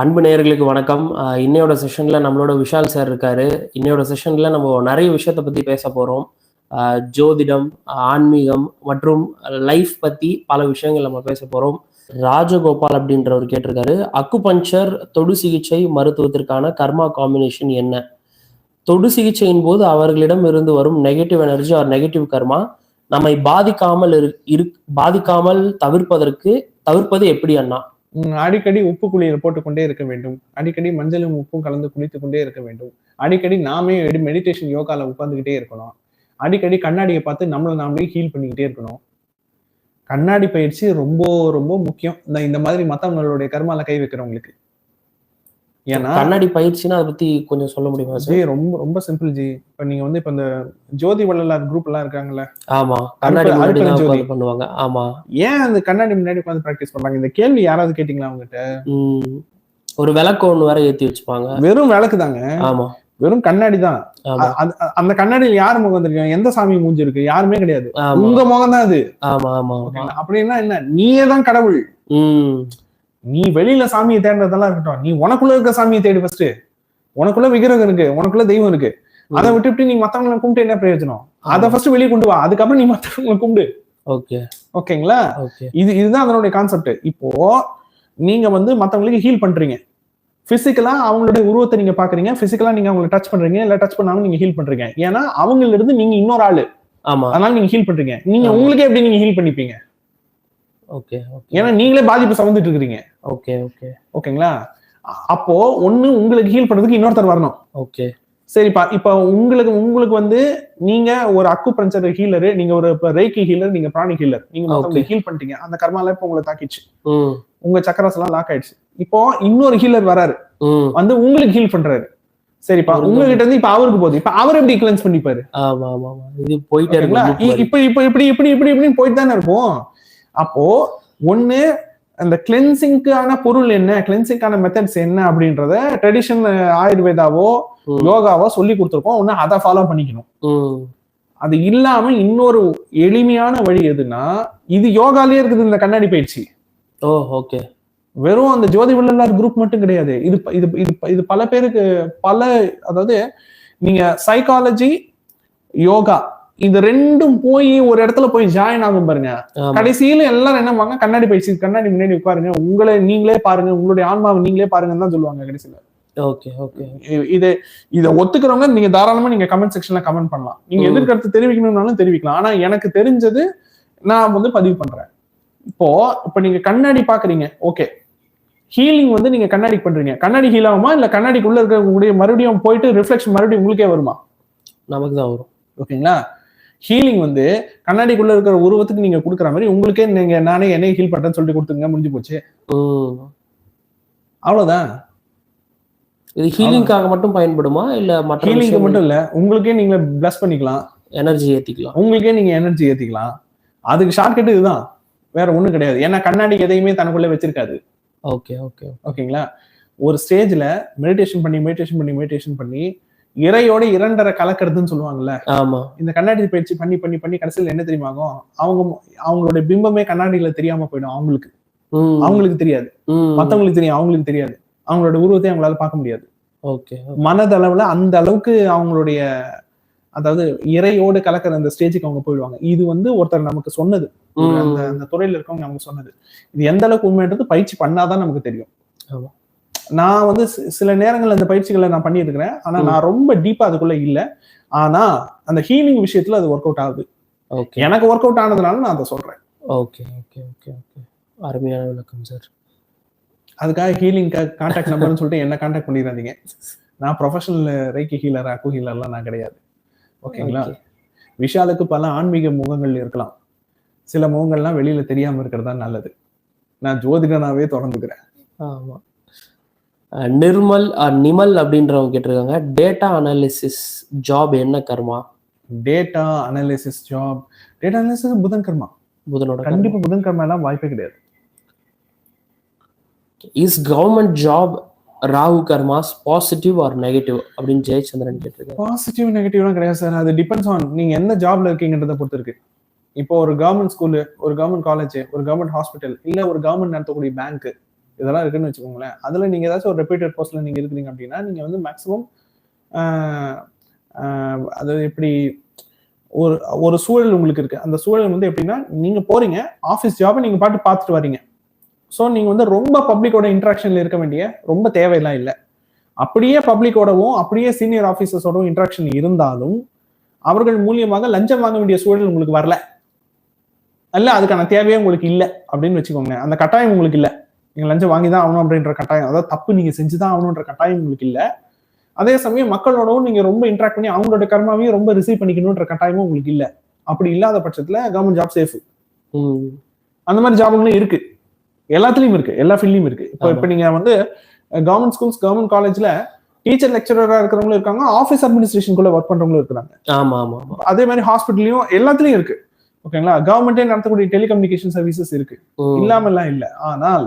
அன்பு நேயர்களுக்கு வணக்கம். இன்னையோட செஷன்ல நம்மளோட விஷால் சார் இருக்காரு. இன்னையோட செஷன்ல நம்ம நிறைய விஷயத்த பத்தி பேச போறோம். ஜோதிடம் ஆன்மீகம் மற்றும் லைஃப் பத்தி பல விஷயங்கள் நம்ம பேச போறோம். ராஜகோபால் அப்படின்றவர் கேட்டிருக்காரு. அக்குபஞ்சர் தொடு சிகிச்சை மருத்துவத்திற்கான கர்மா காம்பினேஷன் என்ன? தொடு சிகிச்சையின் போது அவர்களிடம் இருந்து வரும் negative energy or negative karma நம்மை பாதிக்காமல் இரு பாதிக்காமல் தவிர்ப்பதற்கு தவிர்ப்பது எப்படி அண்ணா? அடிக்கடி உப்பு குளியல் போட்டுக்கொண்டே இருக்க வேண்டும். அடிக்கடி மஞ்சளும் உப்பும் கலந்து குளித்து கொண்டே இருக்க வேண்டும். அடிக்கடி நாமே மெடிடேஷன் யோகாவில் உட்காந்துக்கிட்டே இருக்கணும். அடிக்கடி கண்ணாடியை பார்த்து நம்மளை நாமளே ஹீல் பண்ணிக்கிட்டே இருக்கணும். கண்ணாடி பயிற்சி ரொம்ப ரொம்ப முக்கியம். இந்த இந்த மாதிரி மற்றவங்களுடைய கர்மால கை வைக்கிறவங்களுக்கு. ஏன்னா கண்ணாடி பயிற்சினா அதை பத்தி கொஞ்சம் சொல்ல முடியுமா ஜி ரொம்ப ரொம்ப சிம்பிள் ஜி. இப்ப நீங்க வந்து இப்ப இந்த ஜோதி வள்ளலார் குரூப் எல்லாம் இருக்காங்கல்ல? ஆமா. கண்ணாடி உட்கார்ந்து பண்ணுவாங்க. ஆமா. ஏன் அந்த கண்ணாடி முன்னாடி உட்காந்து பிராக்டிஸ் பண்றாங்க? இந்த கேள்வி யாராவது கேட்டீங்களா அவங்ககிட்ட ஒரு விளக்கு ஒண்ணு வேற ஏத்தி வச்சுப்பாங்க. வெறும் விளக்கு தாங்க. ஆமா. வெறும் கண்ணாடி தான். அந்த கண்ணாடியில் யார் முகம் வந்திருக்காங்க எந்த சாமி மூஞ்சி இருக்கு? யாருமே கிடையாது. உங்க முகம் தான் அது. ஆமா ஆமா? அப்படின்னா என்ன? நீயே தான் கடவுள். நீ வெளியில சாமியை தேடுறதெல்லாம் இருக்கட்டும். நீ உனக்குள்ள இருக்க சாமியை தேடு ஃபர்ஸ்ட் உனக்குள்ள விக்கிரகம் இருக்கு. உனக்குள்ள தெய்வம் இருக்கு. அதை விட்டுவிட்டு நீ மத்தவங்களை கும்பிட்டு என்ன பிரயோஜனம்? அதை ஃபர்ஸ்ட் வெளியே கொண்டு வா. அதுக்கப்புறம் நீ மத்தவங்களை கும்பிடு. ஓகே. ஓகேங்களா? ஓகே. இது இதுதான் அதனுடைய கான்செப்ட் இப்போ நீங்க வந்து மத்தவங்களுக்கு ஹீல் பண்றீங்க. பிசிக்கலா அவங்களுடைய உருவத்தை நீங்க பாக்குறீங்க பிசிக்கலா நீங்க அவங்களை டச் பண்றீங்க. இல்ல டச் பண்ணாம நீங்க ஹீல் பண்றீங்க. ஏன்னா அவங்கள இருந்து நீங்க இன்னொரு ஆளு. ஆமா. அதனால நீங்க ஹீல் பண்றீங்க. நீங்க. உங்களுக்கே எப்படி நீங்க ஹீல் பண்ணிப்பீங்க? ஓகே ஓகே ஏன்னா நீங்களே பாதிப்பு சமந்துட்டு இருக்கிறீங்க ஓகே ஓகே ஓகேங்களா? அப்போ ஒண்ணு உங்களுக்கு ஹீல் பண்றதுக்கு இன்னொருத்தர் வரணும். ஓகே சரிப்பா இப்ப உங்களுக்கு உங்களுக்கு வந்து நீங்க ஒரு அக்கு பஞ்சர் ஹீலரு நீங்க ஒரு ரேக்கி ஹீலர் நீங்க பிராணிக் ஹீலர் நீங்க ஹீல் பண்ணிட்டீங்க. அந்த கர்மால இப்ப உங்களை தாக்கிடுச்சு. உங்க சக்கராஸ் எல்லாம் லாக் ஆயிடுச்சு. இப்போ இன்னொரு ஹீலர் வராரு. வந்து உங்களுக்கு ஹீல் பண்றாரு. சரிப்பா உங்ககிட்ட இருந்து இப்ப அவருக்கு போகுது இப்ப அவர் எப்படி கிளென்ஸ் பண்ணிப்பாரு? இப்ப இப்ப இப்படி இப்படி இப்படி இப்படி போயிட்டு தானே இருக்கும். அப்போ ஒண்ணு அந்த கிளென்சிங்க்கான பொருள் என்ன? கிளென்சிங்கான மெத்தட்ஸ் என்ன அப்படின்றத ட்ரெடிஷன் ஆயுர்வேதாவோ. யோகாவோ சொல்லி கொடுத்துருக்கோம். ஒண்ணு அதை ஃபாலோ பண்ணிக்கணும். அது இல்லாம இன்னொரு எளிமையான வழி எதுனா இது யோகாலயே இருக்குது இந்த கண்ணாடி பயிற்சி. Oh okay. வெறும் அந்த ஜோதி வள்ளலார் குரூப் மட்டும் கிடையாது. இது இது இது இது பல பேருக்கு பல அதாவது நீங்க சைக்காலஜி யோகா இது ரெண்டும் போய் ஒரு இடத்துல போய் ஜாயின் ஆகும் பாருங்க. கடைசியில எல்லாரும் என்ன பண்ணுவாங்க? கண்ணாடி பயிற்சி கண்ணாடி முன்னாடி உட்காருங்க. உங்களை நீங்களே பாருங்க. உங்களுடைய ஆன்மாவை நீங்களே பாருங்கன்னு தான் சொல்லுவாங்க கடைசியில. Okay okay. இது இதை ஒத்துக்கிறவங்க நீங்க தாராளமா நீங்க கமெண்ட் செக்ஷன்ல கமெண்ட் பண்ணலாம். நீங்க. எதிர்கருத்து தெரிவிக்கணும்னாலும் தெரிவிக்கலாம். ஆனா எனக்கு தெரிஞ்சது நான் வந்து பதிவு பண்றேன். இப்போ இப்ப நீங்க கண்ணாடி பாக்குறீங்க. ஓகே ஹீலிங் வந்து நீங்க கண்ணாடி பண்றீங்க. கண்ணாடி ஹீல் ஆகுமா? இல்ல கண்ணாடிக்குள்ள இருக்கக்கூடிய மறுபடியும் போயிட்டு ரிஃப்ளெக்ஷன் மறுபடியும் உங்களுக்கே வருமா? நமக்கு தான் வரும். ஓகேங்களா ஹீலிங் வந்து கண்ணாடிக்குள்ள இருக்கிற உருவத்துக்கு நீங்க கொடுக்குற மாதிரி உங்களுக்கே நீங்க நானே என்னைய ஹீல் பண்றேன்னு சொல்லிட்டு கொடுத்துங்க முடிஞ்சு போச்சு. அவ்வளவுதான். இது ஹீலிங்காக மட்டும் பயன்படுமா? இல்ல மற்ற ஹீலிங்க்கு மட்டும் இல்ல உங்களுக்கே நீங்க பிளஸ் பண்ணிக்கலாம். எனர்ஜி ஏத்திக்கலாம். உங்களுக்கே நீங்க எனர்ஜி ஏத்திக்கலாம். அதுக்கு ஷார்ட்கட் இதுதான். வேற ஒண்ணும் கிடையாது. ஏன்னா கண்ணாடி எதையுமே தனக்குள்ள வச்சிருக்காது. ஓகே ஓகே ஓகேங்களா? ஒரு ஸ்டேஜ்ல மெடிடேஷன் பண்ணி மெடிடேஷன் பண்ணி மெடிடேஷன் பண்ணி இறையோட இரண்டரை கலக்கிறதுன்னு சொல்லுவாங்கல்ல. ஆமா. இந்த கண்ணாடி பயிற்சி பண்ணி பண்ணி பண்ணி கடைசியில் என்ன தெரியுமா அவங்க அவங்களுடைய பிம்பமே கண்ணாடியில தெரியாம போயிடும் அவங்களுக்கு. அவங்களுக்கு தெரியாது. மத்தவங்களுக்கு தெரியும் அவங்களுக்கு தெரியாது. அவங்களோட உருவத்தை அவங்களால பார்க்க முடியாது. ஓகே மனதளவுல அந்த அளவுக்கு அவங்களுடைய அதாவது இறையோடு கலக்கிற அந்த ஸ்டேஜுக்கு அவங்க போயிடுவாங்க. இது வந்து ஒருத்தர் நமக்கு சொன்னது. அந்த அந்த துறையில இருக்கவங்க நமக்கு சொன்னது. இது எந்த அளவுக்கு உண்மைன்றது பயிற்சி பண்ணாதான் நமக்கு தெரியும். ஆமா. நான் வந்து சில நேரங்கள்ல அந்த பயிற்சிகளை நான் பண்ணியிருக்கிறேன். ஆனா. நான் ரொம்ப டீப்பா அதுக்குள்ள இல்ல. ஆனா அந்த ஹீலிங் விஷயத்துல அது ஒர்க் அவுட் ஆகுது. ஓகே எனக்கு ஒர்க் அவுட் ஆனதுனால நான் அதை சொல்றேன். ஓகே ஓகே ஓகே ஓகே அருமையான விளக்கம் சார் அதுக்காக ஹீலிங் கான்டாக்ட் நம்பர்னு சொல்லிட்டு என்ன கான்டாக்ட் பண்ணிடாதீங்க. நான் ப்ரொஃபஷனல் ரேக்கி ஹீலர் அக்கு ஹீலர்லாம் நான் கிடையாது. ஓகேங்களா. விஷாலுக்கு பல ஆன்மீக முகங்கள் இருக்கலாம். சில முகங்கள்லாம் வெளியில தெரியாம இருக்கிறது நல்லது. நான் ஜோதிடனாவே தொடர்ந்துக்கிறேன். ஆமா. நிர்மல் நிமல் அப்படின்றவங்க கேட்டிருக்காங்க. டேட்டா அனாலிசிஸ் ஜாப் என்ன கர்மா? Data analysis job data analysis புதன் கர்மா. புதனோட கண்டிப்பா புதன் கர்மா எல்லாம் வாய்ப்பே கிடையாது. Is government job Rahu karmas positive or negative அப்படின்னு ஜெயச்சந்திரன் கேட்டிருக்காங்க பாசிட்டிவ் நெகட்டிவ்லாம் கிடையாது சார். அது டிபெண்ட்ஸ் ஆன் நீங்க எந்த ஜாப்ல இருக்கீங்கன்றத பொறுத்து இருக்கு இப்போ ஒரு கவர்மெண்ட் ஸ்கூலு ஒரு கவர்மெண்ட் காலேஜ் ஒரு கவர்மெண்ட் ஹாஸ்பிட்டல் இல்ல ஒரு கவர்மெண்ட் நடத்தக்கூடிய பேங்க் இதெல்லாம் இருக்குன்னு வச்சுக்கோங்களேன். அதில் நீங்கள் ஏதாச்சும் ஒரு ரெப்யூட்டட் போஸ்ட்ல நீங்கள் இருக்கிறீங்க அப்படின்னா நீங்கள் வந்து மேக்ஸிமம் அது எப்படி ஒரு ஒரு சூழல் உங்களுக்கு இருக்குது அந்த சூழல் வந்து எப்படின்னா நீங்கள் போகிறீங்க ஆஃபீஸ் ஜாபை நீங்கள் பாட்டு பார்த்துட்டு வரீங்க. ஸோ நீங்கள் வந்து ரொம்ப பப்ளிக்கோட இன்ட்ராக்ஷனில் இருக்க வேண்டிய ரொம்ப தேவையெல்லாம் இல்லை. அப்படியே பப்ளிக்கோடவும் அப்படியே சீனியர் ஆஃபீஸர்ஸோடவும் இன்ட்ராக்ஷன் இருந்தாலும் அவர்கள் மூலியமாக லஞ்சம் வாங்க வேண்டிய சூழல் உங்களுக்கு வரல. அல்ல அதுக்கான தேவையே உங்களுக்கு இல்லை அப்படின்னு வச்சுக்கோங்க. அந்த கட்டாயம் உங்களுக்கு இல்லை. நீங்க லஞ்சம் வாங்கி தான் ஆகணும் அப்படின்ற கட்டாயம். அதாவது தப்பு நீங்க செஞ்சுதான் ஆகணுன்ற கட்டாயம் உங்களுக்கு இல்லை. அதே சமயம் மக்களோடவும் நீங்க ரொம்ப இன்ட்ராக்ட் பண்ணி அவங்களோட கர்மாவையும் ரொம்ப ரிசீவ் பண்ணிக்கணுன்ற கட்டாயமும் உங்களுக்கு இல்லை. அப்படி இல்லாத பட்சத்துல கவர்மெண்ட் ஜாப் சேஃப் அந்த மாதிரி ஜாபுங்களும் இருக்கு. எல்லாத்துலயும் இருக்கு. எல்லா ஃபீல்ட்லயும் இருக்கு. இப்போ. இப்போ நீங்க வந்து கவர்மெண்ட் ஸ்கூல்ஸ் கவர்மெண்ட் காலேஜ்ல டீச்சர் லெக்சரரா இருக்கிறவங்களும் இருக்காங்க. ஆஃபீஸ் அட்மினிஸ்ட்ரேஷனுக்குள்ள ஒர்க் பண்றவங்களும் இருக்காங்க ஆமா ஆமா ஆமா. அதே மாதிரி ஹாஸ்பிட்டல்லையும் எல்லாத்துலயும் இருக்கு. ஓகேங்களா கவர்மெண்டே நடத்தக்கூடிய டெலிகம்யூனிகேஷன் சர்வீசஸ் இருக்கு. இல்லாம எல்லாம் இல்ல. ஆனால்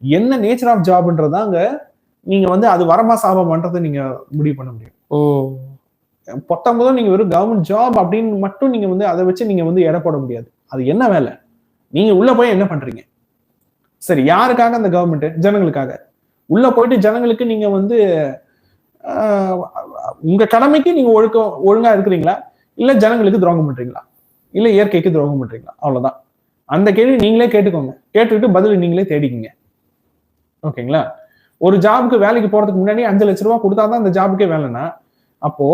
என்ன நேச்சர் ஆஃப் ஜாப்ன்றதாங்க நீங்க வந்து அது வரமா சாபமான்றதை நீங்க முடிவு பண்ண முடியும். ம். பத்தொன்பதும் நீங்க வெறும் கவர்மெண்ட் ஜாப் அப்படின்னு மட்டும் நீங்க வந்து அதை வச்சு நீங்க வந்து எடை போட முடியாது. அது என்ன வேலை? நீங்க உள்ள போய் என்ன பண்றீங்க? சரி யாருக்காக அந்த கவர்மெண்ட் ஜனங்களுக்காக? உள்ள போயிட்டு ஜனங்களுக்கு நீங்க வந்து உங்க கடமைக்கு நீங்க ஒழுக்க ஒழுங்கா இருக்கிறீங்களா? இல்ல ஜனங்களுக்கு துரோகம் பண்றீங்களா? இல்ல இயற்கைக்கு துரோகம் பண்றீங்களா? அவ்வளவுதான். அந்த கேள்வி நீங்களே கேட்டுக்கோங்க. கேட்டுக்கிட்டு பதில் நீங்களே தேடிக்கிங்க. ஓகேங்களா? ஒரு ஜாபுக்கு வேலைக்கு போறதுக்கு முன்னாடி அஞ்சு லட்ச ரூபா கொடுத்தாதான் அந்த ஜாபுக்கே வேலைன்னா அப்போ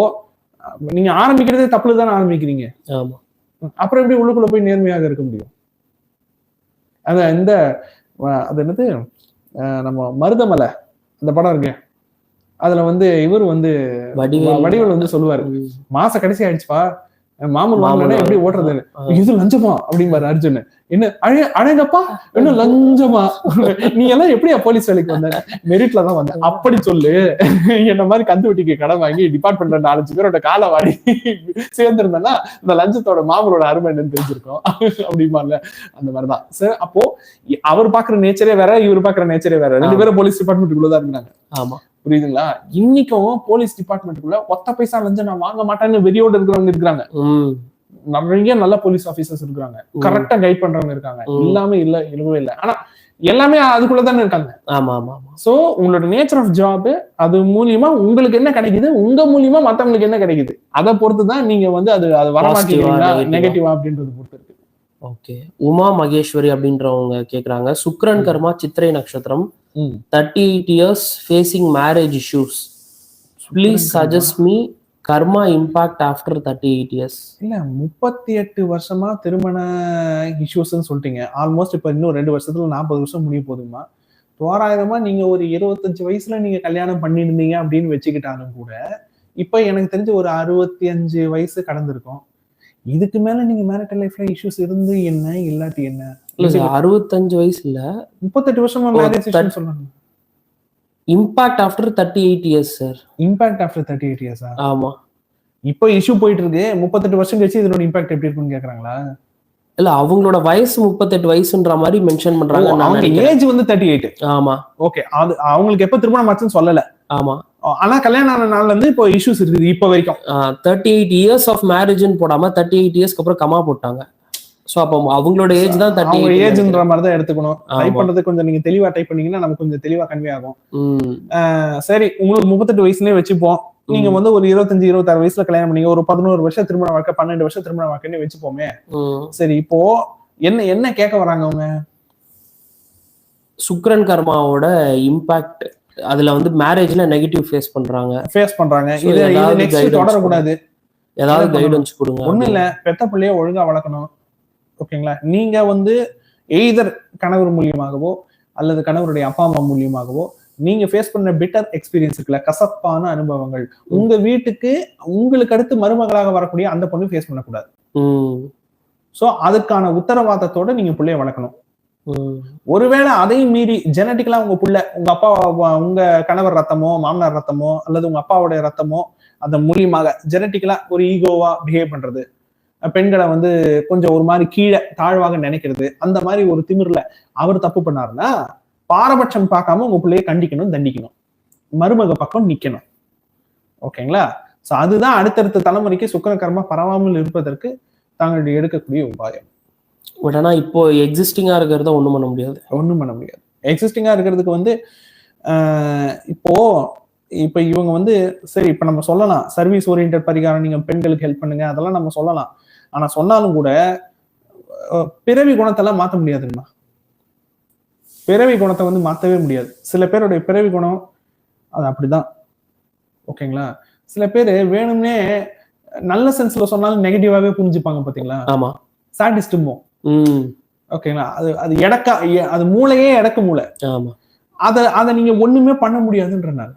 நீங்க ஆரம்பிக்கிறதே தப்புல தானே ஆரம்பிக்கிறீங்க? ஆமா. அப்புறம் எப்படி உள்ளுக்குள்ள போய் நேர்மையாக இருக்க முடியும்? அந்த இந்த அது என்னது? நம்ம மருதமலை அந்த படம் இருக்கு. அதுல வந்து இவர் வந்து வடிவேல். வந்து சொல்லுவாரு. மாச கடைசி ஆயிடுச்சுப்பா. மாமூல் வாங்கினா மாமூல் எப்படி ஓட்டுறது ஆ. இது லஞ்சமா? அப்படிம்பாரு அர்ஜுன். என்ன அழ அழகப்பா? இன்னும் லஞ்சமா? நீ எல்லாம் எப்படியா போலீஸ் வேலைக்கு வந்த? மெரிட்ல தான் வந்த. அப்படி சொல்லு. என்ன மாதிரி கந்து வெட்டிக்கு கடன் வாங்கி டிபார்ட்மெண்ட்ல நாலஞ்சு பேரோட காலை வாடி சேர்ந்திருந்தேன்னா இந்த லஞ்சத்தோட மாமலோட அருமை என்னன்னு தெரிஞ்சிருக்கும். அப்படிம்பார்ல அந்த மாதிரிதான். சரி அப்போ அவர் பாக்குற நேச்சரே வேற இவர் பாக்குற நேச்சரே வேற. ரெண்டு. பேரும் போலீஸ் டிபார்ட்மெண்ட்டுக்குள்ளதான் இருந்தாங்க. ஆமா. புரியுதுங்களா? இன்னைக்கும் போலீஸ் டிபார்ட்மெண்ட்டுக்குள்ள ஒத்த பைசா லஞ்சம் நான் வாங்க மாட்டேன்னு வெறியோடு இருக்கிறவங்க இருக்கிறாங்க. நிறைய நல்ல போலீஸ் ஆபீசர்ஸ் இருக்காங்க. ம். கரெக்டா கைட் பண்றவங்க இருக்காங்க. ம். இல்லாம இல்ல இல்லவே இல்ல. ஆனா எல்லாமே அதுக்குள்ள தானே இருக்காங்க. ஆமா ஆமா சோ உங்களோட நேச்சர் ஆஃப் ஜாப் அது மூலியமா உங்களுக்கு என்ன கிடைக்குது? உங்க மூலியமா மத்தவங்களுக்கு என்ன கிடைக்குது? அதை பொறுத்து தான் நீங்க வந்து அது அது வரமாட்டீங்களா Positive-ஆ, நெகட்டிவா அப்படின்றது பொறுத்து இருக்கு ஓகே உமா மகேஸ்வரி அப்படின்றவங்க கேக்குறாங்க. சுக்ரன் கர்மா சித்திரை நட்சத்திரம். Thirty eight years facing marriage issues please suggest me karma impact after thirty eight years இல்ல முப்பத்தி எட்டு வருஷமா திருமண இஷ்யூஸ்ன்னு சொல்லிட்டீங்க. ஆல்மோஸ்ட் இப்ப இன்னும் ரெண்டு வருஷத்துல நாற்பது வருஷம் முடிய போதுமா தோராயிரமா நீங்க ஒரு இருபத்தஞ்சு வயசுல நீங்க கல்யாணம் பண்ணியிருந்தீங்க அப்படின்னு வச்சுக்கிட்டாலும் கூட இப்ப எனக்கு தெரிஞ்சு ஒரு அறுபத்தி அஞ்சு வயசு கடந்திருக்கும். இதுக்கு மேல நீங்க மேரிட்டல் லைஃப்ல இஷ்யூஸ் இருந்து என்ன இல்லாட்டி என்ன? இல்ல அறுபத்தஞ்சு வயசு இல்ல முப்பத்தெட்டு வருஷமா marriage impact after thirty eight years sir impact after thirty eight இயர்ஸா ஆமா. இப்போ இஷ்யூ போயிட்டு இருக்கு முப்பத்தெட்டு வருஷம் கழிச்சு இதனோட இம்பாக்ட் எப்படி இருக்குன்னு கேக்குறாங்களா? இல்ல அவங்களோட வயசு முப்பத்தெட்டு வயசுன்ற மாதிரி மென்ஷன் பண்றாங்க அவங்க. ஏஜ் வந்து தேர்ட்டி எயிட் ஆமா. ஓகே அது அவங்களுக்கு எப்ப திருமணம் ஆச்சுன்னு சொல்லல. ஆமா. ஆனா கல்யாணம் ஆன நாள்ல இருந்து இப்போ இஷ்யூஸ் இருக்குது இப்போ வரைக்கும். தேர்ட்டி எயிட் இயர்ஸ் ஆஃப் மேரேஜ்னு போடாம தேர்ட்டி எயிட் இயர்ஸ்க்கு அப்புறம் கமா போட்டாங்க. சோ அப்போ அவங்களோட ஏஜ் தான் தேர்ட்டி அவங்க ஏஜ்ன்ற மாதிரி தான் எடுத்துக்கணும். டைப். பண்றது கொஞ்சம் நீங்க தெளிவா டைப் பண்ணீங்கன்னா நமக்கு கொஞ்சம் தெளிவா கன்வே ஆகும். சரி உங்களுக்கு முப்பத்தெட்டு வயசுலயே வச்சுப்போம். நீங்க வந்து ஒரு இருபத்தஞ்சு இருபத்தாறு வயசுல கல்யாணம் பண்ணீங்க. ஒரு பதினோரு வருஷம் திருமண வாழ்க்கை பன்னெண்டு வருஷம் திருமண வாழ்க்கைன்னு வச்சுப்போமே. சரி இப்போ என்ன என்ன கேட்க வராங்க அவங்க? சுக்ரன் கர்மாவோட இம்பாக்ட் அதுல வந்து மேரேஜ்ல நெகட்டிவ் ஃபேஸ் பண்றாங்க. ஃபேஸ் பண்றாங்க. இது நெக்ஸ்ட் தொடரக்கூடாது. ஏதாவது? கைடன்ஸ் கொடுங்க ஒண்ணும் இல்ல. பெத்த பிள்ளைய ஒழுங்கா வளர்க்கணும். ஓகேங்களா? நீங்க வந்து எய்தர் கணவர் மூலியமாகவோ அல்லது கணவருடைய அப்பா அம்மா மூலியமாகவோ நீங்க ஃபேஸ் பண்ண பிட்டர் எக்ஸ்பீரியன்ஸ் இருக்குல்ல கசப்பான அனுபவங்கள். உங்க வீட்டுக்கு உங்களுக்கு அடுத்து மருமகளாக வரக்கூடிய அந்த பொண்ணு ஃபேஸ் பண்ணக்கூடாது. சோ அதுக்கான உத்தரவாதத்தோட நீங்க பிள்ளைய வளர்க்கணும். ஒருவேளை அதையும் மீறி ஜெனட்டிக்கலா உங்க புள்ள உங்க அப்பா உங்க கணவர் ரத்தமோ மாமனார் ரத்தமோ அல்லது உங்க அப்பாவுடைய ரத்தமோ அந்த மூலியமாக ஜெனட்டிக்கலா ஒரு ஈகோவா பிஹேவ் பண்றது. பெண்களை வந்து கொஞ்சம் ஒரு மாதிரி கீழே தாழ்வாக நினைக்கிறது. அந்த மாதிரி ஒரு திமிர்ல அவர் தப்பு பண்ணாருன்னா பாரபட்சம் பார்க்காம உங்க பிள்ளைய கண்டிக்கணும் தண்டிக்கணும். மருமக பக்கம் நிக்கணும். ஓகேங்களா? சோ அதுதான் அடுத்தடுத்த தலைமுறைக்கு சுக்கிர கர்மா பரவாமல் இருப்பதற்கு தாங்களுடைய எடுக்கக்கூடிய உபாயம். பட் இப்போ எக்ஸிஸ்டிங்கா இருக்கிறத ஒண்ணும் பண்ண முடியாது. ஒண்ணும் பண்ண முடியாது. எக்ஸிஸ்டிங்கா இருக்கிறதுக்கு வந்து இப்போ இப்ப இவங்க வந்து சரி இப்ப நம்ம சொல்லலாம். சர்வீஸ் ஓரியன்ட் பரிகாரம் நீங்க பெண்களுக்கு ஹெல்ப் பண்ணுங்க அதெல்லாம் நம்ம சொல்லலாம். ஆனா சொன்னாலும் கூட பிறவி குணத்தெல்லாம் மாத்த முடியாதுங்கண்ணா பிறவி குணத்தை வந்து மாத்தவே முடியாது. சில பேருடைய பிறவி குணம் அது அப்படிதான். ஓகேங்களா? சில பேர் வேணும்னே நல்ல சென்ஸ்ல சொன்னாலும் நெகட்டிவாவே புரிஞ்சுப்பாங்க பாத்தீங்களா? ஆமா. சாடிஸ்டுமோ ம். ஓகேங்களா? அது அது எடக்கா எ- அது மூளையே எடக்க மூளை. ஆமா. அத அத நீங்க ஒண்ணுமே பண்ண முடியாதுன்றனால.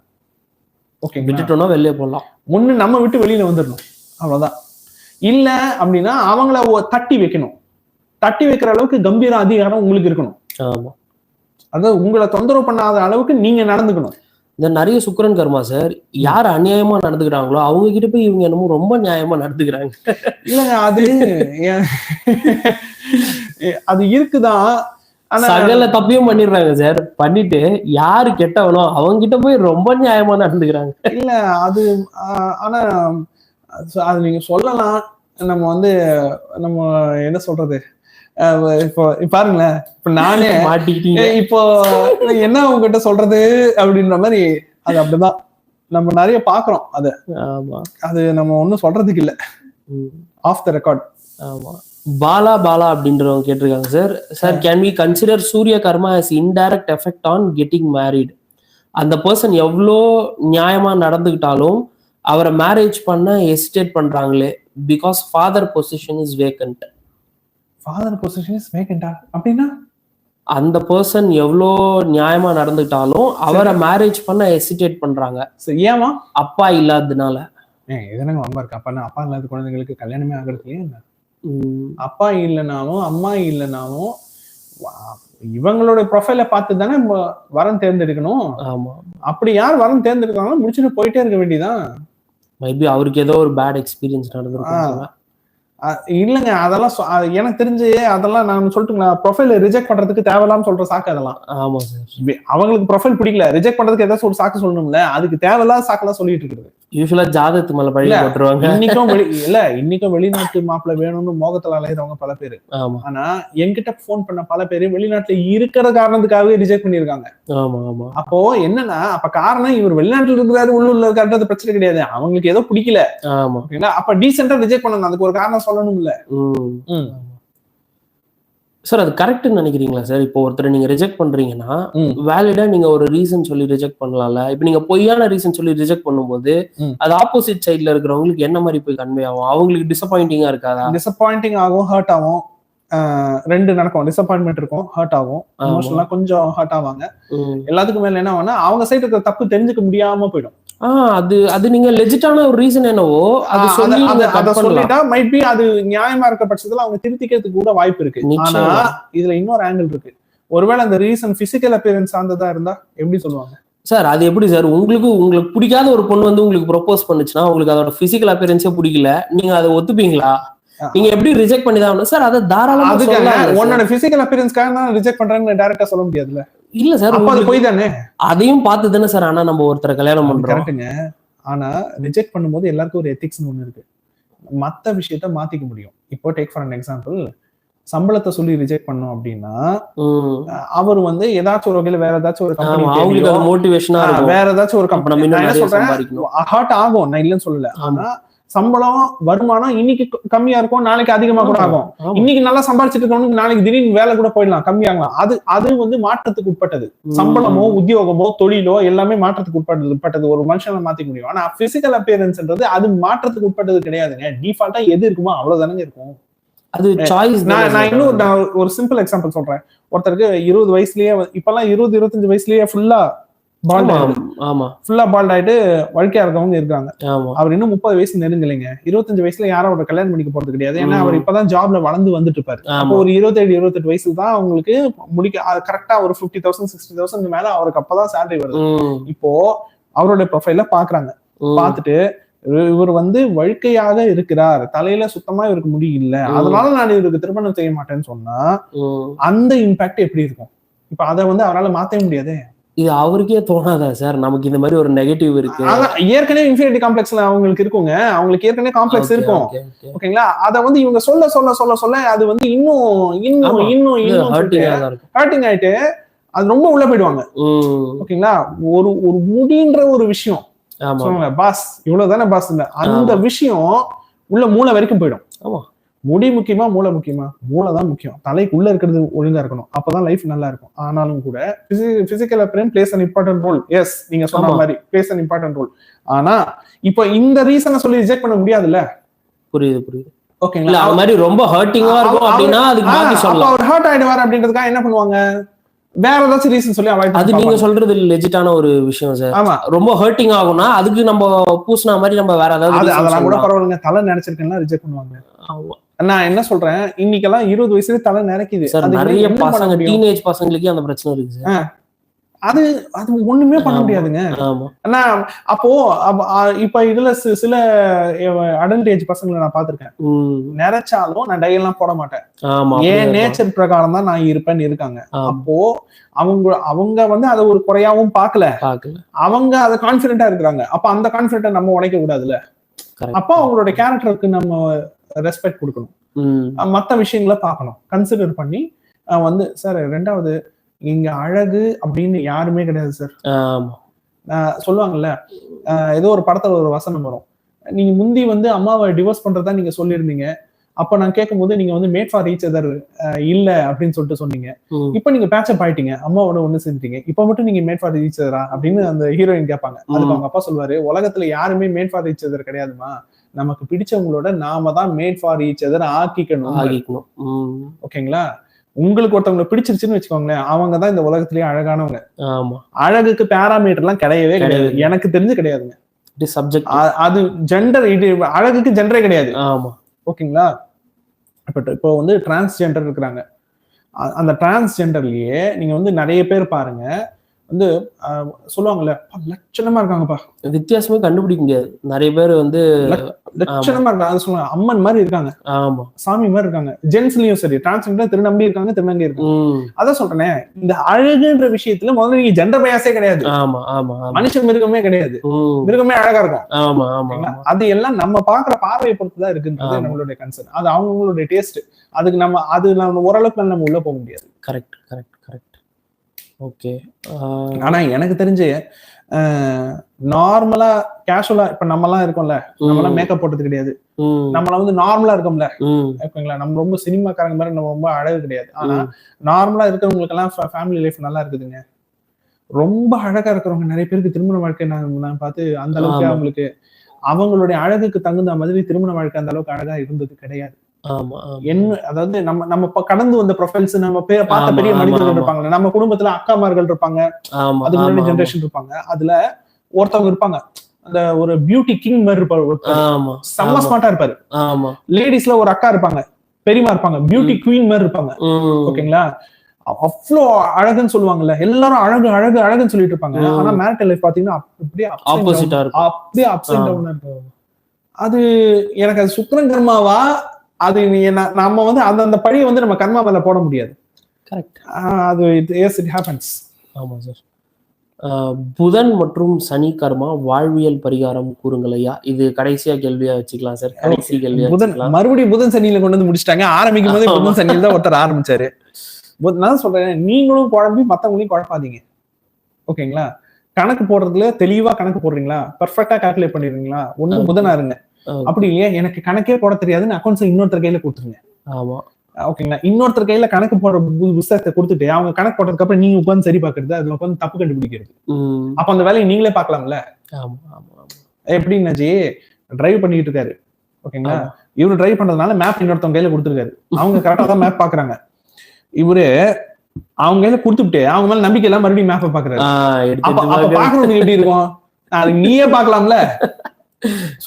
ஓகேங்களா? விட்டுட்டோம்னா வெளியே போடலாம் ஒண்ணு நம்ம விட்டு வெளியில வந்துடணும் அவ்வளவுதான். இல்ல அப்படின்னா அவங்கள தட்டி வைக்கணும். தட்டி வைக்கிற அளவுக்கு கம்பீர அதிகாரம் உங்களுக்கு இருக்கணும். அதாவது உங்களை தொந்தரவு பண்ணாத அளவுக்கு நீங்க நடந்துக்கணும். இந்த நிறைய சுக்கிரன் கர்மா சார் யார் அநியாயமா நடந்துக்கிறாங்களோ அவங்க கிட்ட போய் இவங்க என்னமோ ரொம்ப நியாயமா நடந்துக்கிறாங்க. இல்லங்க அது அது இருக்குதான் ஆனா சகல தப்பையும் பண்ணிடுறாங்க சார். பண்ணிட்டு யாரு கெட்டவனோ அவங்க கிட்ட போய் ரொம்ப நியாயமா நடந்துக்கிறாங்க. இல்ல அது ஆனா அது- நீங்க சொல்லலாம். நம்ம வந்து நம்ம என்ன சொல்றது? இப்போ பாருங்களேன். இப்ப நானே இப்போ என்ன உங்ககிட்ட சொல்றது? அப்படின்ற மாதிரி அது அப்படிதான். நம்ம நிறைய பாக்குறோம் அது. ஆமா. அது நம்ம ஒண்ணும் சொல்றதுக்கு இல்ல. ஆஃப் த ரெக்கார்ட் ஆமா. பாலா பாலா அப்படின்றவங்க கேட்டிருக்காங்க sir sir can we consider Surya karma as indirect effect on getting married அந்த பர்சன் எவ்வளோ நியாயமா நடந்துக்கிட்டாலும் அவரை மேரேஜ் பண்ண ஹெசிடேட் பண்றாங்களே because father position is vacant father position is வேகண்டா அப்படின்னா? அந்த பர்சன் எவ்வளோ நியாயமா நடந்துக்கிட்டாலும் அவரை மேரேஜ் பண்ண ஹெசிடேட் பண்றாங்க. ஏமா அப்பா இல்லாததுனால. எதனாங்க வம்பா இருக்கு. அப்பா அப்பா இல்லாத குழந்தைங்களுக்கு கல்யாணமே ஆகிறது என்ன? அப்பா இல்லைனாலும் அம்மா இல்லைனாலும் இவங்களோட ப்ரொஃபைல பார்த்து தானே ம- வரன் தேர்ந்தெடுக்கணும்? ஆமா. அப்படி யார் வரன் தேர்ந்தெடுக்காங்களோ முடிச்சுட்டு போயிட்டே இருக்க வேண்டியதான் மேபி அவருக்கு ஏதோ ஒரு பேட் எக்ஸ்பீரியன்ஸ் நடந்திருக்கும் இல்லைங்க அதெல்லாம் எனக்கு தெரிஞ்சு அதெல்லாம் நான் சொல்லட்டுங்களா ப்ரொஃபைல ரிஜெக்ட் பண்றதுக்கு தேவையில்லாம சொல்ற சாக்கு அதெல்லாம். ஆமா சார் அவங்களுக்கு ப்ரொஃபைல் பிடிக்கல ரிஜெக்ட் பண்றதுக்கு ஏதாச்சும் ஒரு சாக்கு சொல்லணும்ல அதுக்கு தேவையில்லாத சாக்கெல்லாம் சொல்லிட்டு இருக்குது. யூஸ்வலா ஜாதகத்து மேல இல்ல. போட்டுருவாங்க. இன்னைக்கும் வெளி இல்ல இன்னைக்கும் வெளிநாட்டு மாப்பிள்ளை வேணும்னு மோகத்துல அலையிறவங்க பல பேர். ஆமா. ஆனா என்கிட்ட ஃபோன் பண்ண பல பேர் வெளிநாட்டுல இருக்கிற காரணத்துக்காகவே ரிஜெக்ட் பண்ணிருக்காங்க. ஆமா ஆமா. அப்போ என்னன்னா அப்ப காரணம் இவர் வெளிநாட்டுல இருக்கிறாரு உள்ளூர்ல இருக்காருன்றது பிரச்சனை கிடையாது. அவங்களுக்கு ஏதோ பிடிக்கல. ஆமா. அப்ப டீசெண்டா ரிஜெக்ட் பண்ணணும். அதுக்கு ஒரு காரணம் சொல்லணும்ல. ம். ம். சார் அது கரெக்ட்னு நினைக்கிறீங்களா சார் இப்போ ஒருத்தரை நீங்க ரிஜெக்ட் பண்றீங்கன்னா. வேலிடா நீங்க ஒரு ரீசன் சொல்லி ரிஜெக்ட் பண்ணலாம்ல? இப்போ நீங்க பொய்யான ரீசன் சொல்லி ரிஜெக்ட் பண்ணும்போது. அது ஆப்போசிட் சைடுல இருக்கிறவங்களுக்கு என்ன மாதிரி போய் கன்வே ஆகும்? அவங்களுக்கு டிசப்பாயிண்டிங்கா இருக்காதா? டிசப்பாயிண்டிங் ஆகும் ஹர்ட் ஆகும். ரெண்டு நடக்கும். டிசப்பாயின்மெண்ட் இருக்கும் ஹர்ட் ஆகும். எமோஷனலா கொஞ்சம் ஹர்ட் ஆவாங்க. எல்லாத்துக்கும் மேல என்ன ஆகும்னா அவங்க சைடு இருக்கிற தப்பு தெரிஞ்சுக்க முடியாம போயிடும். அது அது நீங்க லெஜிட்டான ஒரு ரீசன் என்னவோ அது சொல்லி அத-. சொல்லிட்டா மைட் பி அது நியாயமா இருக்க பட்சத்துல அவங்க திருத்திக்கிறதுக்கு கூட வாய்ப்பு இருக்கு. ஆனா. இதுல இன்னொரு ஆங்கிள் இருக்கு. ஒருவேளை அந்த ரீசன் பிசிக்கல் அப்பியரன்ஸ் சார்ந்ததா இருந்தா எப்படி சொல்லுவாங்க? சார் அது எப்படி சார்? உங்களுக்கு உங்களுக்கு பிடிக்காத ஒரு பொண்ணு வந்து உங்களுக்கு ப்ரொபோஸ் பண்ணுச்சுன்னா உங்களுக்கு அதோட பிசிக்கல் அப்பியரன்ஸே பிடிக்கல. நீங்க அதை ஒத்துப்பீங்களா? நீங்க எப்படி ரிஜெக்ட் பண்ணி தான்? சார் அதை தாராளமா உன்னோட பிசிக்கல் அப்பியரன்ஸ்க்காக நான் ரிஜெக்ட் பண்றேன்னு டைரக்டா சொல்ல முடியாதுல்ல. இல்ல சார் அது போய் தானே அதையும் பார்த்து தானே சார் ஆனா நம்ம ஒருத்தரை கல்யாணம் பண்றோம். கரெக்டுங்க ஆனா ரிஜெக்ட் பண்ணும்போது எல்லாருக்கும் ஒரு எத்திக்ஸ் ஒண்ணு இருக்கு. மத்த விஷயத்த மாத்திக்க முடியும். இப்போ டேக் ஃபார் அன் எக்ஸாம்பிள் சம்பளத்தை சொல்லி ரிஜெக்ட் பண்ணோம் அப்படின்னா. அவர் வந்து ஏதாச்சும் ஒரு வகையில வேற ஏதாச்சும் ஒரு கம்பெனி வேற ஏதாச்சும் ஒரு கம்பெனி நான் என்ன சொல்றேன்? ஹர்ட் ஆகும். நான் இல்லைன்னு சொல்லல. ஆனா சம்பளம் வருமானம் இன்னைக்கு கம்மியா இருக்கும் நாளைக்கு அதிகமா கூட ஆகும். இன்னைக்கு நல்லா சம்பாதிச்சிட்டு இருக்கவனுக்கு நாளைக்கு திடீர்னு வேலை கூட போயிடலாம் கம்மியாகலாம். அது அது வந்து மாற்றத்துக்கு உட்பட்டது. சம்பளமோ உத்தியோகமோ தொழிலோ எல்லாமே மாற்றத்துக்கு உட்பட்டது உட்பட்டது. ஒரு மனுஷனை மாத்திக்க முடியும். ஆனா பிசிக்கல் அப்பியரன்ஸ்ன்றது அது மாற்றத்துக்கு உட்பட்டது கிடையாதுங்க. டிஃபால்ட்டா எது இருக்குமோ அவ்வளவுதானங்க இருக்கும். அது சாய்ஸ் நான் நான் இன்னும் நான் ஒரு சிம்பிள் எக்ஸாம்பிள் சொல்றேன். ஒருத்தருக்கு இருபது வயசுலயே இப்பெல்லாம் இருபது இருபத்தஞ்சு வயசுலயே ஃபுல்லா ஆமா ஆமா. ஃபுல்லா பால்ட் ஆயிட்டு வாழ்க்கையா இருக்கவங்க இருக்காங்க. அவர் இன்னும் முப்பது வயசு நெருங்கலைங்க. இருபத்தஞ்சு வயசுல யாரும் அவரை கல்யாணம் பண்ணிக்க போறது கிடையாது. ஏன்னா. அவர் இப்பதான் ஜாப்ல வளர்ந்து வந்துட்டு இருப்பாரு அப்போ ஒரு இருபத்தேழு இருபத்தெட்டு வயசுல தான் அவங்களுக்கு முடிக்க கரெக்டா ஒரு ஃபிஃப்டி தௌசண்ட் சிக்ஸ்டி தௌசண்ட் மேல அவருக்கு அப்பதான் சேலரி வருது. இப்போ அவருடைய ப்ரொஃபைல பாக்குறாங்க. ம். பார்த்துட்டு இவர் வந்து வழுக்கையாக இருக்கிறார். தலையில சுத்தமா இவருக்கு முடி இல்ல. ம். அதனால நான் இவருக்கு திருமணம் செய்ய மாட்டேன்னு சொன்னா. அந்த இம்பாக்ட் எப்படி இருக்கும்? இப்ப அதை வந்து அவரால மாத்தவே முடியாது. இது அவருக்கே தோணாதா சார்? நமக்கு இந்த மாதிரி ஒரு நெகட்டிவ் இருக்கு. ஏற்கனவே இன்ஃபினிட்டி காம்ப்ளெக்ஸ்ல அவங்களுக்கு இருக்குங்க. அவங்களுக்கு ஏற்கனவே காம்ப்ளெக்ஸ் இருக்கும். ஓகேங்களா? அத வந்து இவங்க சொல்ல சொல்ல சொல்ல சொல்ல அது வந்து இன்னும் இன்னும். இன்னும் இன்னும். ஹர்ட்டிங் ஆயிட்டு அது ரொம்ப உள்ள போயிடுவாங்க. ஓகேங்களா? ஒரு ஒரு முடின்ற ஒரு விஷயம். ஆமா. சொல்லுவாங்க பாஸ். இவ்வளவுதானே பாஸ் அந்த விஷயம் உள்ள மூளை வரைக்கும் போயிடும். ஆமா. முடி முக்கியமா மூளை முக்கியமா? மூளை தான் முக்கியம். தலைக்குள்ள இருக்கிறது ஒழுங்கா இருக்கணும். அப்பதான் லைஃப் நல்லா இருக்கும். ஆனாலும் கூட physical appearance plays an important role as நீங்க சொன்ன. மாதிரி பிளேஸ் அன் இம்பார்ட்டன்ட் ரோல் ஆனா இப்போ இந்த ரீசனை சொல்லி ரிஜெக்ட் பண்ண முடியாதுல்ல? புரியுது புரியுது. ஓகேங்களா அது மாதிரி ரொம்ப ஹர்ட்டிங்கா இருக்கும் அப்படின்னா அதுக்கு அப்ப சொல்லலாம். அவர் ஹர்ட் ஆயிடுவார் அப்படின்றதுக்காக என்ன பண்ணுவாங்க? வேற ஏதாச்சும் ரீசன் சொல்லி அவாய்ட் அது நீங்க சொல்றது லெஜிட்டான ஒரு விஷயம் சார் ஆமா. ரொம்ப ஹர்ட்டிங் ஆகும்னா அதுக்கு நம்ம பூசின மாதிரி நம்ம வேற ஏதாவது அதெல்லாம் கூட. பரவாயில்லைங்க. தலை நினைச்சிருக்கேன்னா ரிஜெக்ட் பண்ணுவாங்க. ஆமா. நான் என்ன சொல்றேன்? இன்னைக்கெல்லாம் இருபது வயசுல தலை நினைக்குது நிறைய பசங்க? டீனேஜ் பசங்களுக்கே அந்த பிரச்சனை இருக்கு அது அது ஒண்ணுமே பண்ண. முடியாதுங்க. ஆனா அப்போ இப்ப இதுல சில அடல்ட் ஏஜ் பசங்களை நான் பாத்திருக்கேன் ம். நினைச்சாலும் நான் டை எல்லாம் போட மாட்டேன். என் அப்படியே நேச்சர் பிரகாரம் தான் நான் இருப்பேன்னு இருக்காங்க. அப்போ அவங்க அவங்க வந்து அதை ஒரு குறையாவும் பாக்கல அவங்க அதை கான்பிடென்டா இருக்கிறாங்க. அப்ப அந்த கான்பிடென்ட் நம்ம உடைக்க கூடாதுல்ல? Correct. அப்போ அவங்களோட கேரக்டருக்கு நம்ம ரெஸ்பெக்ட் கொடுக்கணும். ம். அஹ் மத்த விஷயங்களை பார்க்கணும். கன்சிடர் பண்ணி வந்து சார் ரெண்டாவது இங்க அழகு அப்படின்னு யாருமே கிடையாது சார் சொல்லுவாங்கல்ல ஏதோ ஒரு படத்துல ஒரு வசனம் வரும். நீங்க முந்தி வந்து அம்மாவை டிவோர்ஸ் பண்றதா நீங்க சொல்லியிருந்தீங்க. அப்ப நான் கேட்கும்போது நீங்க வந்து மேட் ஃபார் ஈச் அதர் இல்ல அப்படின்னு சொல்லிட்டு சொன்னீங்க. இப்ப நீங்க பேச்சப் ஆயிட்டீங்க. அம்மாவோட ஒண்ணு செஞ்சுட்டீங்க. இப்ப மட்டும் நீங்க மேட் ஃபார் ஈச் அதரா அப்படின்னு அந்த ஹீரோயின் கேட்பாங்க. அதுக்கு. அவங்க அப்பா சொல்லுவாரு உலகத்துல யாருமே மேட் ஃபார் ஈச் அதர் கிடையாதுமா நமக்கு பிடிச்சவங்களோட நாம தான் மேட் ஃபார் ஈச் அதர் ஆக்கிக்கணும். ஆகிக்கணும் ம். ஓகேங்களா? உங்களுக்கு ஒருத்தவங்களை பிடிச்சிருச்சுன்னு வச்சுக்கோங்களேன் அவங்க தான் இந்த உலகத்திலேயே அழகானவங்க. அழகுக்கு பேராமீட்டர் எல்லாம் கிடையவே கிடையாது. எனக்கு தெரிஞ்சு கிடையாதுங்க. சப்ஜெக்ட் அது ஜெண்டர் இது அழகுக்கு ஜெண்டரே கிடையாது. ஆமா. ஓகேங்களா? இப்போ இப்போ வந்து டிரான்ஸ்ஜெண்டர் இருக்கிறாங்க. அந்த டிரான்ஸ்ஜெண்டர்லயே நீங்க வந்து நிறைய பேர் பாருங்க. வந்து சொல்லுவாங்கல்ல "அப்பா, லட்சணமா இருக்காங்கப்பா. வித்தியாசமே கண்டுபிடிக்க முடியாது. நிறைய பேர் வந்து லட்சணமா இருக்காங்க. அது சொல்லுவாங்க. அம்மன் மாதிரி இருக்காங்க. ஆமா. சாமி மாதிரி இருக்காங்க. ஜென்ஸ்லயும் சரி டிரான்ஸ்ஜெண்டர் திருநம்பி இருக்காங்க திருநங்கி இருக்காங்க. அதான் சொல்றேனே இந்த அழகுன்ற விஷயத்துல முதல்ல நீங்க ஜெண்டர் பயாசே கிடையாது. ஆமா ஆமா மனுஷ மிருகமே கிடையாது. மிருகமே அழகா இருக்கும் ஆமா ஆமா? அது எல்லாம் நம்ம பாக்குற பார்வையை பொறுத்து தான் இருக்குன்றது. நம்மளுடைய கன்சர்ன் அது அவங்களுடைய டேஸ்ட் அதுக்கு நம்ம அது நம்ம ஓரளவுக்கு நம்ம உள்ள போக முடியாது. Correct correct okay. ஆனா எனக்கு தெரிஞ்சு நார்மலா கேஷுவலா இப்ப நம்ம எல்லாம் இருக்கோம்ல நம்ம எல்லாம் மேக்கப் போட்டது கிடையாது. நம்மள வந்து நார்மலா இருக்கோம்ல. ஓகேங்களா நம்ம ரொம்ப சினிமாக்காரங்க மாதிரி நம்ம ரொம்ப அழகு கிடையாது. ஆனா நார்மலா இருக்கிறவங்களுக்கு எல்லாம் ஃபேமிலி லைஃப் நல்லா இருக்குதுங்க. ரொம்ப அழகா இருக்கிறவங்க நிறைய பேருக்கு திருமண வாழ்க்கை நான் நான் பார்த்து அந்த அளவுக்கு. அவங்களுக்கு அவங்களுடைய அழகுக்கு தகுந்த மாதிரி திருமண வாழ்க்கை அந்த அளவுக்கு அழகா இருந்தது கிடையாது. அதாவது நம்ம நம்ம கடந்து வந்த ப்ரொஃபைல்ஸ் நம்ம பே- பார்த்த பெரிய மனிதர்கள். இருப்பாங்க நம்ம குடும்பத்துல அக்காமார்கள் இருப்பாங்க. அதுக்கு முன்னாடி ஜெனரேஷன் இருப்பாங்க. அதுல ஒருத்தவங்க இருப்பாங்க. அந்த ஒரு பியூட்டி கிங் மாதிரி இருப்பாரு செம்ம. ஸ்மார்ட்டா இருப்பாரு. லேடிஸ்ல ஒரு அக்கா இருப்பாங்க. பெரியமா இருப்பாங்க. பியூட்டி குவீன் மாதிரி இருப்பாங்க. ஓகேங்களா? அவ்வளோ அழகுன்னு சொல்லுவாங்கல்ல. எல்லாரும் அழகு அழகு அழகுன்னு சொல்லிட்டு இருப்பாங்க. ஆனா மேரிட்டல் லைஃப் பாத்தீங்கன்னா அப்படியே. ஆப்போசிட்டா இருக்கும். அப்படியே அப்ஸ் அண்ட் ஆ. டவுன் அது எனக்கு அது சுக்கரன் கர்மாவா? அது நம்ம வந்து அந்த அந்த பழியை வந்து நம்ம கர்மா மேல போட முடியாது. கரெக்ட் அது இட் எஸ் இட் ஹேப்பன்ஸ் ஆமா சார் புதன் மற்றும் சனி கர்மா வாழ்வியல் பரிகாரம் கூறுங்கள் ஐயா. இது கடைசியா கேள்வியா வச்சுக்கலாம் சார் கடைசி கேள்வியா புதன் மறுபடியும் புதன் சனியில கொண்டு வந்து முடிச்சிட்டாங்க. ஆரம்பிக்கும் போதே புதன் சனியில தான் ஒருத்தர் ஆரம்பிச்சாரு. நான் சொல்றேன் நீங்களும் குழம்பி மத்தவங்களையும் குழப்பாதீங்க. ஓகேங்களா கணக்கு போடுறதுல தெளிவா கணக்கு போடுறீங்களா? பெர்ஃபெக்டா கால்குலேட் பண்ணிடுறீங்களா? ஒண்ணு புதனா இருங்க. அப்படி இல்லையா? எனக்கு கணக்கே போட தெரியாதுன்னு அக்கௌண்ட்ஸ் இன்னொருத்தர் கையில கொடுத்துருங்க. ஆமா. ஓகேங்களா இன்னொருத்தர் கையில கணக்கு போடுற பு- புத்தகத்தை கொடுத்துட்டு அவங்க கணக்கு போட்டதுக்கு அப்புறம் நீங்க உட்காந்து சரி பாக்குறது அதுல உட்காந்து தப்பு கண்டுபிடிக்கிறது. அப்ப அந்த வேலையை நீங்களே ஆமா எப்படின்னாச்சு டிரைவ் பண்ணிட்டு இருக்காரு. ஓகேங்களா. இவரு டிரைவ் பண்றதுனால மேப் இன்னொருத்தவங்க கையில கொடுத்துருக்காரு. அவங்க கரெக்டா தான் மேப் பாக்குறாங்க இவரு அவங்க கையில கொடுத்துட்டு அவங்க மேல நம்பிக்கை எல்லாம் மறுபடியும் மேப்பை பாக்குறாரு அப்ப பாக்குறவங்க எப்படி இருக்கும்? அது நீயே பாக்கலாம்ல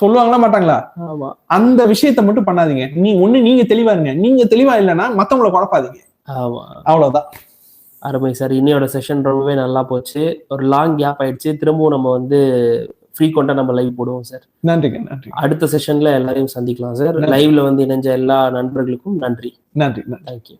சொல்லுவாங்களா மாட்டாங்களா? அந்த விஷயத்த மட்டும் பண்ணாதீங்க. நீ ஒண்ணு நீங்க தெளிவா இருங்க. நீங்க தெளிவா இல்லைன்னா மத்தவங்கள குழப்பாதீங்க. ஆமா. அவ்வளவுதான். அருமை சார் இன்னையோட செஷன் ரொம்பவே நல்லா போச்சு. ஒரு லாங் கேப் ஆயிடுச்சு. திரும்பவும் நம்ம வந்து ஃப்ரீக்வெண்டா நம்ம லைவ் போடுவோம் சார் நன்றிங்க நன்றி. அடுத்த செஷன்ல எல்லாரையும் சந்திக்கலாம் சார். லைவ்ல வந்து இணைஞ்ச எல்லா நண்பர்களுக்கும் நன்றி. நன்றி நன்றி. தேங்க்யூ